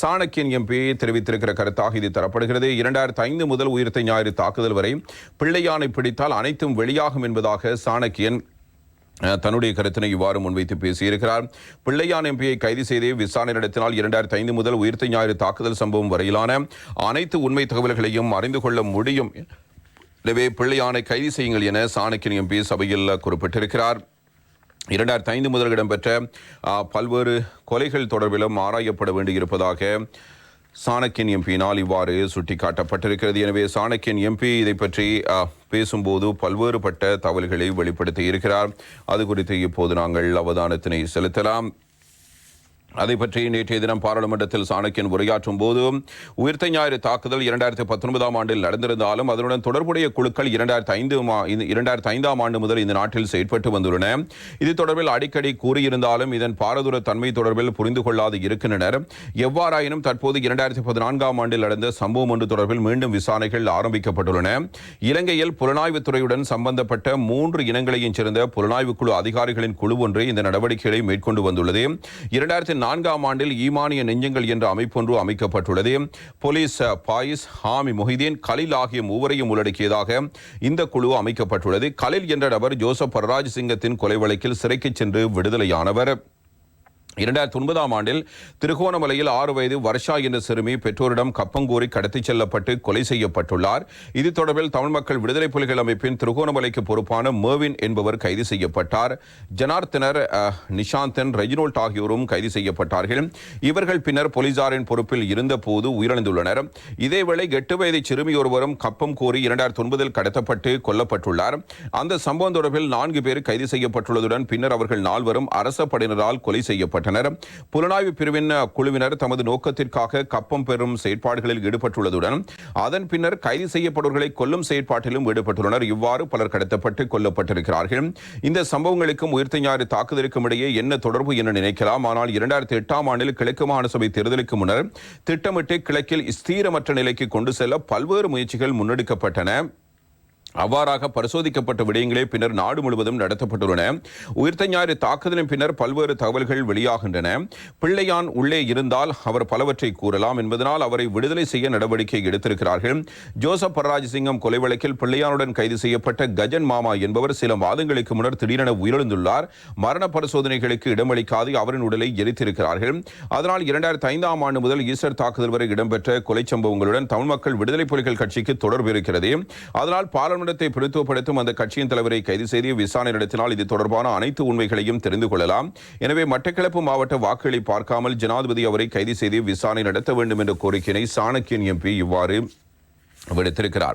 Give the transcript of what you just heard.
சாணக்கியன் MP தெரிவித்திருக்கிற கருத்தாக இது தரப்படுகிறது. இரண்டாயிரத்தி ஐந்து முதல் உயிர்த்த ஞாயிறு தாக்குதல் வரை பிள்ளையானை பிடித்தால் அனைத்தும் வெளியாகும் என்பதாக சாணக்கியன் தன்னுடைய கருத்தினை இவ்வாறு முன்வைத்து பேசியிருக்கிறார். பிள்ளையான் எம்பியை கைது செய்து விசாரணை நடத்தினால் இரண்டாயிரத்தி ஐந்து முதல் உயிர்த்த ஞாயிறு தாக்குதல் சம்பவம் வரையிலான அனைத்து உண்மை தகவல்களையும் அறிந்து கொள்ள முடியும். எனவே பிள்ளையானை கைது செய்யுங்கள் என சாணக்கியன் எம்பி சபையில் குறிப்பிட்டிருக்கிறார். இரண்டாயிரத்தி ஐந்து முதல் இடம்பெற்ற பல்வேறு கொலைகள் தொடர்பிலும் ஆராயப்பட வேண்டியிருப்பதாக சாணக்கியன் எம்பியினால் இவ்வாறு சுட்டிக்காட்டப்பட்டிருக்கிறது. எனவே சாணக்கியன் எம்பி இதை பற்றி பேசும்போது பல்வேறுபட்ட தகவல்களை வெளிப்படுத்தி இருக்கிறார். அது குறித்து இப்போது நாங்கள் அவதானத்தினை செலுத்தலாம். அதை பற்றி நேற்றைய தினம் பாராளுமன்றத்தில் சாணக்கியன் உரையாற்றும் போது உயிர்த்த ஞாயிறு தாக்குதல் இரண்டாயிரத்தி பத்தொன்பதாம் ஆண்டில் நடந்திருந்தாலும் அதனுடன் தொடர்புடைய குழுக்கள் இரண்டாயிரத்தி ஐந்து இரண்டாயிரத்தி ஐந்தாம் ஆண்டு முதல் இந்த நாட்டில் செயற்பட்டு வந்துள்ளன. இது தொடர்பில் அடிக்கடி கூறியிருந்தாலும் இதன் பாரதூர தன்மை தொடர்பில் புரிந்து கொள்ளாது இருக்கின்றனர். எவ்வாறாயினும் தற்போது இரண்டாயிரத்தி பதினான்காம் ஆண்டில் நடந்த சம்பவம் ஒன்று தொடர்பில் மீண்டும் விசாரணைகள் ஆரம்பிக்கப்பட்டுள்ளன. இலங்கையில் புலனாய்வுத் துறையுடன் சம்பந்தப்பட்ட மூன்று இனங்களையும் சேர்ந்த புலனாய்வு குழு அதிகாரிகளின் குழு ஒன்று இந்த நடவடிக்கைகளை மேற்கொண்டு வந்துள்ளது. இரண்டாயிரத்தி நான்காம் ஆண்டில் ஈமானிய நெஞ்சங்கள் என்ற அமைப்பொன்று அமைக்கப்பட்டுள்ளது. போலீஸ் பாயிஸ் ஹாமி மொஹிதீன் கலில் ஆகிய மூவரையும் உள்ளடக்கியதாக இந்த குழு அமைக்கப்பட்டுள்ளது. கலில் என்ற நபர் ஜோசப் பரராஜ் சிங்கத்தின் கொலை வழக்கில் சிறைக்கு சென்று விடுதலையானவர். இரண்டாயிரத்தி ஒன்பதாம் ஆண்டில் திருகோணமலையில் ஆறு வயது வர்ஷா என்ற சிறுமி பெற்றோரிடம் கப்பங்கூறி கடத்திச் செல்லப்பட்டு கொலை செய்யப்பட்டுள்ளார். இது தொடர்பில் தமிழ் மக்கள் விடுதலை புலிகள் அமைப்பின் திருகோணமலைக்கு பொறுப்பான மேவின் என்பவர் கைது செய்யப்பட்டார். ஜனார்த்தனர் நிஷாந்தன் ரெஜினோல்ட் ஆகியோரும் கைது செய்யப்பட்டார்கள். இவர்கள் பின்னர் போலீசாரின் பொறுப்பில் இருந்தபோது உயிரிழந்துள்ளனர். இதேவேளை எட்டு வயது சிறுமி ஒருவரும் கப்பம் கோரி இரண்டாயிரத்தி ஒன்பதில் கடத்தப்பட்டு கொல்லப்பட்டுள்ளார். அந்த சம்பவம் தொடர்பில் நான்கு பேர் கைது செய்யப்பட்டுள்ளதுடன் பின்னர் அவர்கள் நால்வரும் அரச படையினரால் கொலை ஈடுபட்டனர் புலனாய்வு பிரிவின் குழுவினர் தமது நோக்கத்திற்காக கப்பம் பெறும் செயற்பாடுகளில் ஈடுபட்டுள்ளதுடன் அதன் பின்னர் கைது செய்யப்படுவர்களை கொல்லும் செயற்பாட்டிலும் ஈடுபட்டுள்ளனர். இவ்வாறு பலர் கடத்தப்பட்டு கொல்லப்பட்டிருக்கிறார்கள். இந்த சம்பவங்களுக்கும் உயிர்த்த ஞாயிறு தாக்குதலுக்கும் இடையே என்ன தொடர்பு என நினைக்கலாம். ஆனால் இரண்டாயிரத்தி எட்டாம் ஆண்டில் கிழக்கு மாகாண சபை தேர்தலுக்கு முன்னர் திட்டமிட்டு கிழக்கில் ஸ்தீரமற்ற நிலைக்கு கொண்டு செல்ல பல்வேறு முயற்சிகள் முன்னெடுக்கப்பட்டன. அவ்வாறாக பரிசோதிக்கப்பட்ட விடயங்களே பின்னர் நாடு முழுவதும் நடத்தப்பட்டுள்ளன. உயிர்த்த ஞாயிறு தாக்குதலின் பின்னர் பல்வேறு தகவல்கள் வெளியாகின்றன. பிள்ளையான் உள்ளே இருந்தால் அவர் பலவற்றை கூறலாம் என்பதனால் அவரை விடுதலை செய்ய நடவடிக்கை எடுத்திருக்கிறார்கள். ஜோசப் பரராஜசிங்கம் கொலை வழக்கில் பிள்ளையானுடன் கைது செய்யப்பட்ட கஜன் மாமா என்பவர் சில மாதங்களுக்கு முன்னர் திடீரென உயிரிழந்துள்ளார். மரண பரிசோதனைகளுக்கு இடமளிக்காது அவரின் உடலை எரித்திருக்கிறார்கள். அதனால் இரண்டாயிரத்தி ஐந்தாம் ஆண்டு முதல் ஈஸ்டர் தாக்குதல் வரை இடம்பெற்ற கொலை சம்பவங்களுடன் தமிழ் மக்கள் விடுதலை புலிகள் கட்சிக்கு தொடர்பு இருக்கிறது. அதனால் பாராளுமன்றத்தை பிரதித்துவப்படுத்தும் அந்த கட்சியின் தலைவரை கைது செய்து விசாரணை நடத்தினால் இது தொடர்பான அனைத்து உண்மைகளையும் தெரிந்து கொள்ளலாம். எனவே மட்டக்களப்பு மாவட்ட வாக்குகளை பார்க்காமல் ஜனாதிபதி அவரை கைது செய்து விசாரணை நடத்த வேண்டும் என்ற கோரிக்கையினை சாணக்கியன் எம்பி இவ்வாறு விடுத்திருக்கிறார்.